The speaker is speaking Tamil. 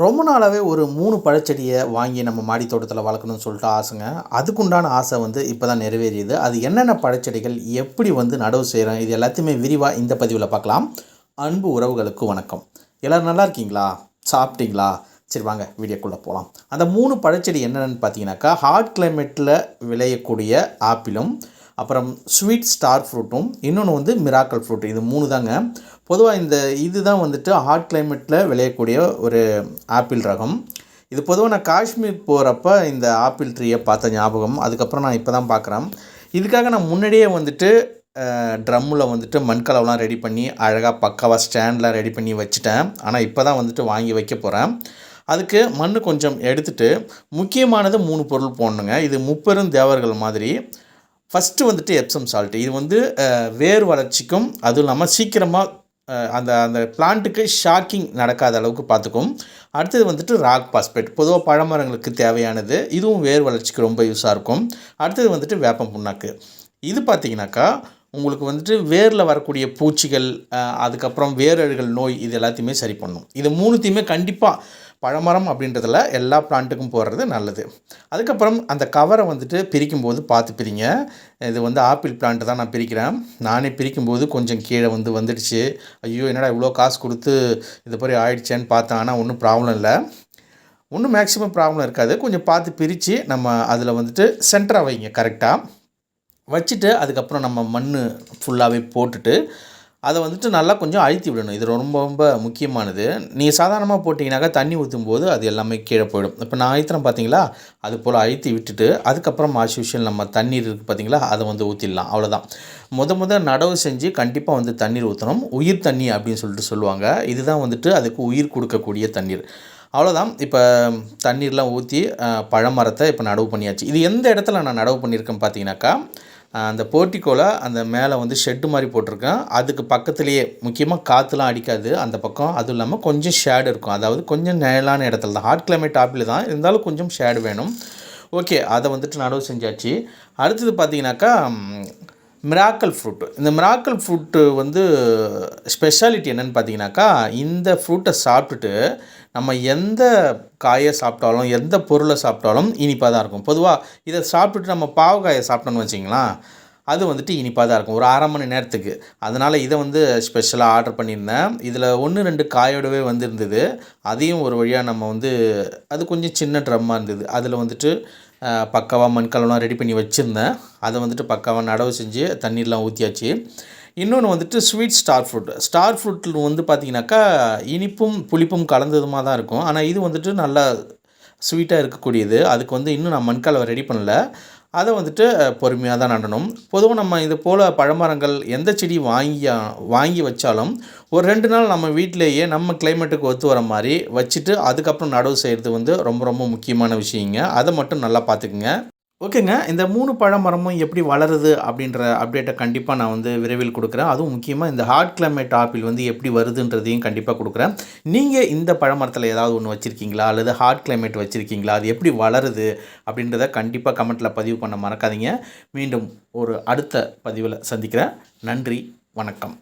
ரொம்ப நாளாகவே ஒரு மூணு பழச்செடியை வாங்கி நம்ம மாடி தோட்டத்தில் வளர்க்கணும்னு சொல்லிட்டு ஆசைங்க. அதுக்குண்டான ஆசை வந்து இப்போ தான் நிறைவேறியது. அது என்னென்ன பழச்செடிகள் எப்படி வந்து நடவு செய்கிறோம் இது எல்லாத்தையுமே விரிவாக இந்த பதிவில் பார்க்கலாம். அன்பு உறவுகளுக்கு வணக்கம். எல்லோரும் நல்லா இருக்கீங்களா? சாப்பிட்டீங்களா? சரி வாங்க வீடியோக்குள்ளே போகலாம் அந்த மூணு பழச்செடி என்னென்னு பார்த்தீங்கன்னாக்கா ஹாட் கிளைமேட்டில் விளையக்கூடிய ஆப்பிளும் அப்புறம் ஸ்வீட் ஸ்டார் ஃப்ரூட்டும் இன்னொன்று வந்து மிராக்கல் ஃப்ரூட். இது மூணு தாங்க. பொதுவாக இந்த இதுதான் வந்துட்டு ஹாட் கிளைமேட்டில் விளையக்கூடிய ஒரு ஆப்பிள் ரகம். இது பொதுவாக நான் காஷ்மீர் போகிறப்ப இந்த ஆப்பிள் ட்ரீயை பார்த்த ஞாபகம். அதுக்கப்புறம் நான் இப்போ தான் பார்க்குறேன். இதுக்காக நான் முன்னாடியே வந்துட்டு ட்ரம்மில் வந்துட்டு மண்கலவெலாம் ரெடி பண்ணி அழகாக பக்காவாக ஸ்டாண்டில் ரெடி பண்ணி வச்சுட்டேன். ஆனால் இப்போ தான் வந்துட்டு வாங்கி வைக்க போகிறேன் அதுக்கு மண் கொஞ்சம் எடுத்துகிட்டு முக்கியமானது மூணு பொருள் போடணுங்க. இது முப்பெரும் தேவர்கள் மாதிரி. ஃபஸ்ட்டு வந்துட்டு எப்சம் சால்ட்டு இது வந்து வேர் வளர்ச்சிக்கும் அதுவும் இல்லாமல் சீக்கிரமாக அந்த அந்த பிளான்ட்டுக்கு ஷாக்கிங் நடக்காத அளவுக்கு பார்த்துக்கும் அடுத்தது வந்துட்டு ராக் பாஸ்பேட் பொதுவாக பழமரங்களுக்கு தேவையானது. இதுவும் வேர் வளர்ச்சிக்கு ரொம்ப யூஸாக இருக்கும். அடுத்தது வந்துட்டு வேப்பம் புண்ணாக்கு. இது பார்த்திங்கனாக்கா உங்களுக்கு வந்துட்டு வேரில் வரக்கூடிய பூச்சிகள் அதுக்கப்புறம் வேரழுகள் நோய் இது எல்லாத்தையுமே சரி பண்ணும். இது மூணுத்தையுமே கண்டிப்பாக பழமரம் அப்படின்றதில் எல்லா பிளான்ட்டுக்கும் போடுறது நல்லது. அதுக்கப்புறம் அந்த கவரை வந்துட்டு பிரிக்கும்போது பார்த்து பிரிங்க. இது வந்து ஆப்பிள் பிளான்ட்டு தான் நான் பிரிக்கிறேன். நானே பிரிக்கும்போது கொஞ்சம் கீழே வந்து வந்துடுச்சு. ஐயோ என்னடா இவ்வளோ காசு கொடுத்து இது மாதிரி ஆயிடுச்சேன்னு பார்த்தேன். ஆனால் ஒன்றும் ப்ராப்ளம் இல்லை. ஒன்றும் மேக்ஸிமம் ப்ராப்ளம் இருக்காது. கொஞ்சம் பார்த்து பிரித்து நம்ம அதில் வந்துட்டு சென்டராக வைங்க கரெக்டாக வச்சுட்டு அதுக்கப்புறம் நம்ம மண் ஃபுல்லாகவே போட்டுட்டு அதை வந்துட்டு நல்லா கொஞ்சம் அழுத்தி விடணும். இது ரொம்ப ரொம்ப முக்கியமானது. நீங்கள் சாதாரணமாக போட்டிங்கனாக்கா தண்ணி ஊற்றும் போது அது எல்லாமே கீழே போயிடும். இப்போ நான் அழுத்திரம் பார்த்தீங்களா அது போல் அழுத்தி விட்டுட்டு அதுக்கப்புறம் ஆஸ் யூஷுவல் நம்ம தண்ணீர் இருக்குது பார்த்தீங்களா அதை வந்து ஊற்றிடலாம் அவ்வளோதான் முத முத நடவு செஞ்சு கண்டிப்பாக வந்து தண்ணீர் ஊற்றணும் உயிர் தண்ணி அப்படின்னு சொல்லிட்டு சொல்லுவாங்க. இதுதான் வந்துட்டு அதுக்கு உயிர் கொடுக்கக்கூடிய தண்ணீர். அவ்வளோதான் இப்போ தண்ணீர்லாம் ஊற்றி பழமரத்தை இப்போ நடவு பண்ணியாச்சு. இது எந்த இடத்துல நான் நடவு பண்ணியிருக்கேன் பார்த்தீங்கன்னாக்கா அந்த போர்ட்டிக்கோவில் அந்த மேலே வந்து ஷெட்டு மாதிரி போட்டிருக்கேன். அதுக்கு பக்கத்துலேயே முக்கியமாக காற்றுலாம் அடிக்காது அந்த பக்கம். அதுவும் இல்லாமல் கொஞ்சம் ஷேடு இருக்கும். அதாவது கொஞ்சம் நிழலான இடத்துல தான். ஹாட் கிளைமேட் ஆப்பிள் தான். இருந்தாலும் கொஞ்சம் ஷேடு வேணும். ஓகே அதை வந்துட்டு நடவு செஞ்சாச்சு. அடுத்தது பார்த்தீங்கன்னாக்கா மிராக்கல் ஃப்ரூட்டு. இந்த மிராக்கல் ஃப்ரூட்டு வந்து ஸ்பெஷாலிட்டி என்னென்னு பார்த்தீங்கன்னாக்கா இந்த ஃப்ரூட்டை சாப்பிட்டுட்டு நம்ம எந்த காயை சாப்பிட்டாலும் எந்த பொருளை சாப்பிட்டாலும் இனிப்பாக தான் இருக்கும். பொதுவாக இதை சாப்பிட்டுட்டு நம்ம பாவக்காயை சாப்பிட்டோன்னு வச்சிங்களேன் அது வந்துட்டு இனிப்பாக தான் இருக்கும். ஒரு அரை மணி நேரத்துக்கு. அதனால் இதை வந்து ஸ்பெஷலாக ஆர்டர் பண்ணியிருந்தேன். இதில் ஒன்று ரெண்டு காயோடவே வந்துருந்தது. அதையும் ஒரு வழியாக நம்ம வந்து அது கொஞ்சம் சின்ன ட்ரம்மாக இருந்தது. அதில் வந்துட்டு பக்காவாக மண்கலம்லாம் ரெடி பண்ணி வச்சுருந்தேன். அதை வந்துட்டு பக்காவாக நடவு செஞ்சு தண்ணீர்லாம் ஊற்றியாச்சு இன்னொன்று வந்துட்டு ஸ்வீட் ஸ்டார் ஃப்ரூட் ஸ்டார் ஃப்ரூட்டில் வந்து பார்த்திங்கனாக்கா இனிப்பும் புளிப்பும் கலந்ததுமாக தான் இருக்கும். ஆனால் இது வந்துட்டு நல்லா ஸ்வீட்டாக இருக்கக்கூடியது. அதுக்கு வந்து இன்னும் நான் மண்கலவை ரெடி பண்ணல. அதை வந்துட்டு பொறுமையாக தான் நடணும். பொதுவாக நம்ம இது போல் பழமரங்கள் எந்த செடி வாங்கி வாங்கி வச்சாலும் ஒரு ரெண்டு நாள் நம்ம வீட்டிலேயே நம்ம கிளைமேட்டுக்கு ஒத்து வர மாதிரி வச்சுட்டு அதுக்கப்புறம் நடவு செய்கிறது வந்து ரொம்ப ரொம்ப முக்கியமான விஷயங்க. அதை மட்டும் நல்லா பார்த்துக்குங்க. ஓகேங்க. இந்த மூணு பழ மரமும் எப்படி வளருது அப்படின்ற அப்டேட்டை கண்டிப்பாக நான் வந்து விரைவில் கொடுக்குறேன். அதுவும் முக்கியமாக இந்த ஹார்ட் கிளைமேட் ஆப்பிள் வந்து எப்படி வருதுன்றதையும் கண்டிப்பாக கொடுக்குறேன். நீங்கள் இந்த பழமரத்தில் ஏதாவது ஒன்று வச்சுருக்கீங்களா? அல்லது ஹார்ட் கிளைமேட் வச்சுருக்கீங்களா? அது எப்படி வளருது அப்படின்றத கண்டிப்பாக கமெண்ட்டில் பதிவு பண்ண மறக்காதீங்க. மீண்டும் ஒரு அடுத்த பதிவில் சந்திக்கிறேன். நன்றி. வணக்கம்.